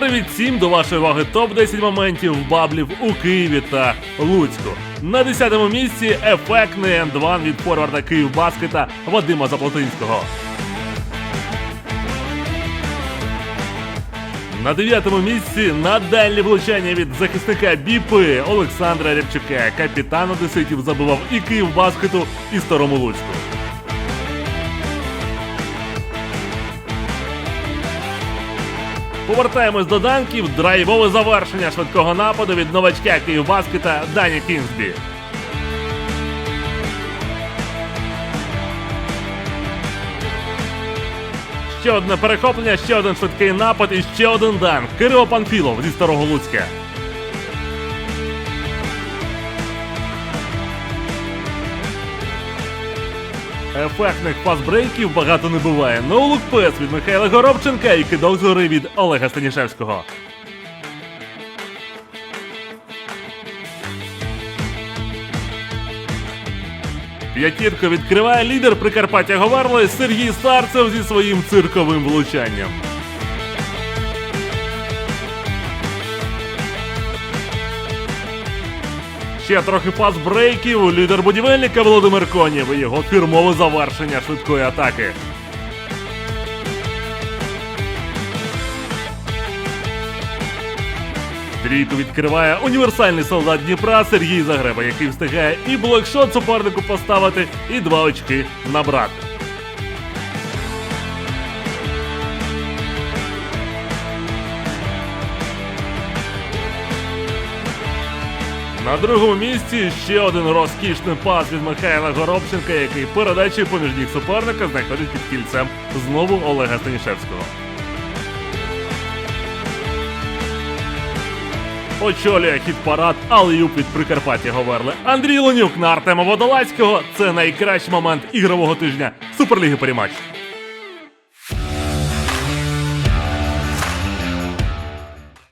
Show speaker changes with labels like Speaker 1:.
Speaker 1: Привіт всім до вашої уваги топ-10 моментів баблів у Києві та Луцьку. На 10-му місці ефектний енд-1 від форварда Київбаскета Вадима Заплотинського. На дев'ятому місці надальне влучання від захисника Біпи Олександра Рябчука. Капітан Одеситів забивав і Київбаскету, і Старому Луцьку. Повертаємось до данків. Драйвове завершення швидкого нападу від новачка Київбаскета Дані Кінсбі. Ще одне перехоплення, ще один швидкий напад і ще один данк. Кирило Панфілов зі Старого Луцька. Ефектних пасбрейків багато не буває. Ноулук пес від Михайла Горобченка і кидок з від Олега Станішевського. П'ятірку відкриває лідер Прикарпаття Говарли Сергій Старцев зі своїм цирковим влучанням. Ще трохи пас брейків. Лідер будівельника Володимир Конєв і його фірмове завершення швидкої атаки. Трійку відкриває універсальний солдат Дніпра Сергій Загреба, який встигає і блокшот супернику поставити, і два очки набрати. На другому місці ще один розкішний пас від Михайла Горобченка, який передачі поміж ніг суперника знаходить під кільцем знову Олега Станішевського. Очолює хіт парад Алеюб від Прикарпаття Говерли. Андрій Лунюк на Артема Водолацького. Це найкращий момент ігрового тижня Суперліги Перемач.